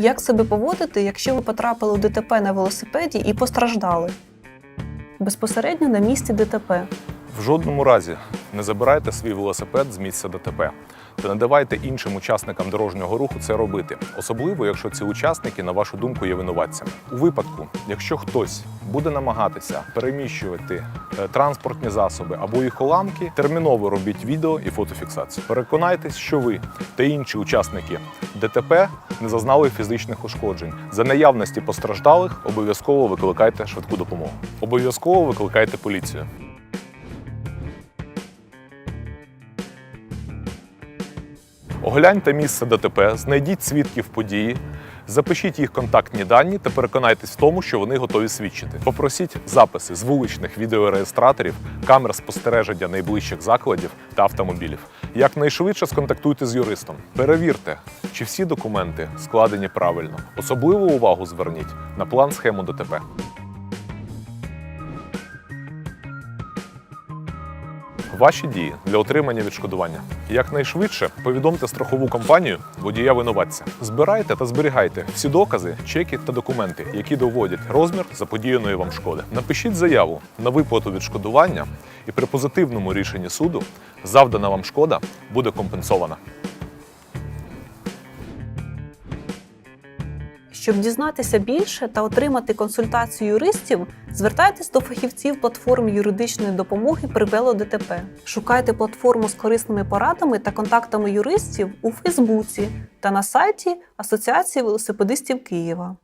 Як себе поводити, якщо ви потрапили у ДТП на велосипеді і постраждали? Безпосередньо на місці ДТП. В жодному разі не забирайте свій велосипед з місця ДТП та не давайте іншим учасникам дорожнього руху це робити, особливо якщо ці учасники, на вашу думку, є винуватцями. У випадку, якщо хтось буде намагатися переміщувати е, транспортні засоби або їх уламки, терміново робіть відео і фотофіксацію. Переконайтесь, що ви та інші учасники ДТП не зазнали фізичних ушкоджень. За наявності постраждалих обов'язково викликайте швидку допомогу. Обов'язково викликайте поліцію. Огляньте місце ДТП, знайдіть свідків події, запишіть їх контактні дані та переконайтесь в тому, що вони готові свідчити. Попросіть записи з вуличних відеореєстраторів, камер спостереження найближчих закладів та автомобілів. Якнайшвидше сконтактуйте з юристом. Перевірте, чи всі документи складені правильно. Особливу увагу зверніть на план схему ДТП. Ваші дії для отримання відшкодування. Якнайшвидше повідомте страхову компанію водія винуватця. Збирайте та зберігайте всі докази, чеки та документи, які доводять розмір заподіяної вам шкоди. Напишіть заяву на виплату відшкодування, і при позитивному рішенні суду завдана вам шкода буде компенсована. Щоб дізнатися більше та отримати консультацію юристів, звертайтесь до фахівців платформи юридичної допомоги при ДТП. Шукайте платформу з корисними порадами та контактами юристів у Фейсбуці та на сайті Асоціації велосипедистів Києва.